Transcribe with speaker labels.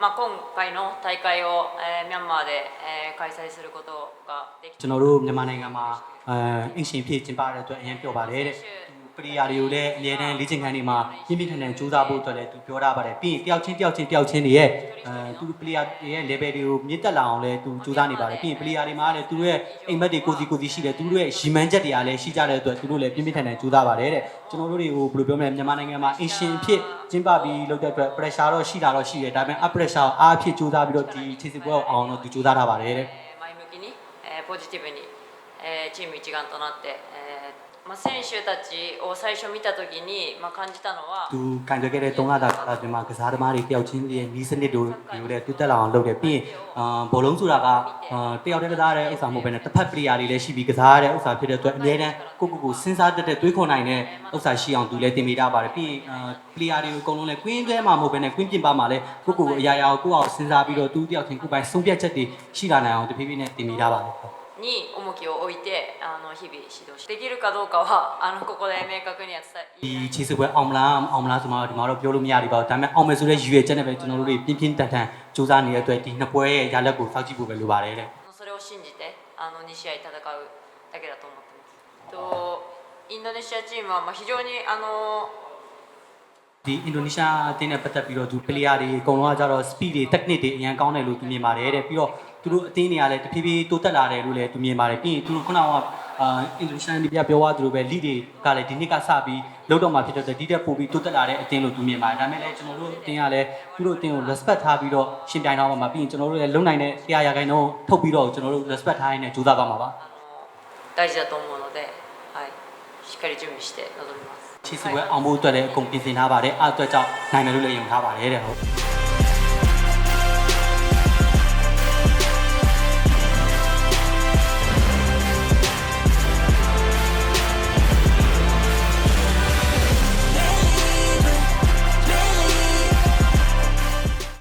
Speaker 1: まあ、今回の大会を、えーミャンマーで、えー開催することができ
Speaker 2: ကျွန်တော်တို့မြန်မာနိုင်ငံမှာအဲအင်ရှင်ဖြစ်ကျင်းပတဲ့အတွက်အရင်ပြောပါတယ်တဲ့ပ ရိယာတွေကိုလည်းအမြဲတမ်းလေ့ကျင့်ခန်းတွေမှာပြင်းပြင်းထန်ထန်ကြိုးစားဖို့အတွက်လည်းသူပြောထားပါတယ်ပြီးရင်တယောက်ချင်းတယောက်ချင်းတယောက်ချင်းတွေရဲ့အဲသူပရိယာတွေရဲ့ level တွေကိုမြင့်တက်လာအောင်လည်းသူကြိုးစားနေပါတယ်ပြီးရင်ပရိယာတွေမှာလည်းသူတို့ရဲ့အိမ်မက်တွေကိုစီကိုစီရှိတယ်သူတို့ရဲ့ရီမန်းချက်တွေကလည်းရှိကြတဲ့အတွက်သူတို့လည်းပြင်းပြင်းထန်ထန်ကြိုးစားပါတယ်တဲ့ကျွန်တော်တို့တွေကိုဘယ်လိုပြောမလဲမြန်မာနိုင်ငံမှာအင်ရှင်ဖြစ်ကျင်းပပြီးလုပ်တဲ့အတွက် pressure တော့ရှိတာတော့ရှိတယ်ဒါပေမဲ့ up pressure ကိုအားဖြစ်ကြိုးစားပြီးတော့ဒီခြေစစ်ပွဲကိုအောင်တော့သူကြိုးစားထားပါတယ်တဲ့
Speaker 1: えー前向きに、えーポジティブに、えーチーム一丸となって、えー まあ、選手たちを最初見た時に、まあ、感じたのは
Speaker 2: သူကန်ကြခဲ့တဲ့၃လတာကာလအတွင်းမှာကစားသမားတွေတယောက်ချင်းရဲ့နီးစနစ်တို့တွေကိုလည်းတူတက်လာအောင်လုပ်တယ်ပြီးရင်အာဘောလုံးဆိုတာကအာတယောက်တည်းကစားတဲ့ဥစ္စာမဟုတ်ဘဲနဲ့တစ်ဖက်ပရိယာတွေလည်းရှိပြီးကစားရတဲ့ဥစ္စာဖြစ်တဲ့အတွက်အများတန်းကိုကိုကိုစဉ်းစားတတ်တဲ့တွေးခေါ်နိုင်တဲ့ဥစ္စာရှိအောင်သူလည်းတင်ပေးထားပါတယ်ပြီးရင်အာပရိယာတွေကိုအကုန်လုံးလည်းကွင်းထဲမှာမဟုတ်ဘဲနဲ့ကွင်းပြင်ပမှာလည်းကိုကိုကိုအရာရာကိုကိုယ့်အောင်စဉ်းစားပြီးတော့သူတယောက်ချင်းကိုယ်ပိုင်ဆုံးဖြတ်ချက်တွေရှိလာနိုင်အောင်တဖြည်းဖြည်းနဲ့တင်ပေးထားပါတယ်
Speaker 1: に重きを置いてあの日々指導してできるかどうかはあのここで明確には伝え
Speaker 2: ဒီခြေစစ်ပွဲအောင်မလားအောင်မလားဆိုမှဒီမှာတော့ပြောလို့မရသေးပါဘူးဒါပေမဲ့အောင်မယ်ဆိုတဲ့ရည်ရွယ်ချက်နဲ့ပဲကျွန်တော်တို့တွေပြင်းပြင်းထန်ထန်စူးစမ်းနေတဲ့အတွက်ဒီနှစ်ပွဲရဲ့ရလဒ်ကိုစောင့်ကြည့်ဖို့ပဲလိုပါတယ်တဲ့
Speaker 1: それを信じてあの2試合戦うだけだと思ってますとインドネシアチームはまあ非常にあの
Speaker 2: ဒီအင်ဒိုနီးရှားအသင်းနဲ့ပတ်သက်ပြီးတော့သူပလေယာတွေအကုန်လုံးကကြတော့ speed တွေ technique တွေအရင်ကောင်းတယ်လို့သူမြင်ပါတယ်တဲ့ပြီးတော့ သူတို့အသင်းတွေကလည်းတဖြည်းဖြည်းတိုးတက်လာတယ်လို့လည်းသူမြင်ပါတယ်ပြီးရင်သူတို့ခုနကအာအင်ဒိုနီးရှားဒီပြပြောသွားသူတို့ပဲ lead တွေကလည်းဒီနှစ်ကစပြီးလောက်တော့မှဖြစ်တဲ့အတွက်ဒီတက်ပို့ပြီးတိုးတက်လာတဲ့အသင်းလို့သူမြင်ပါတယ်ဒါပေမဲ့လည်းကျွန်တော်တို့အသင်းကလည်းသူတို့အသင်းကို respect ထားပြီးတော့ရှင်ပြိုင်တော့မှာပြီးရင်ကျွန်တော်တို့လည်းလုံနိုင်တဲ့တရားရာခိုင်နှုန်းထုတ်ပြီးတော့ကျွန်တော်တို့ respect ထားရင်းနဲ့ကြိုးစားသွားမှာပါ
Speaker 1: あの大事だと思うので、はい、しっかり準備して臨みます。
Speaker 2: ချီစီဝဲအောင်ဖို့အတွက်လည်းအကုန်ပြင်ဆင်ထားပါတယ်အဲ့အတွက်ကြောင့်နိုင်မယ်လို့လည်းယုံထားပါတယ်တဲ့ဟုတ်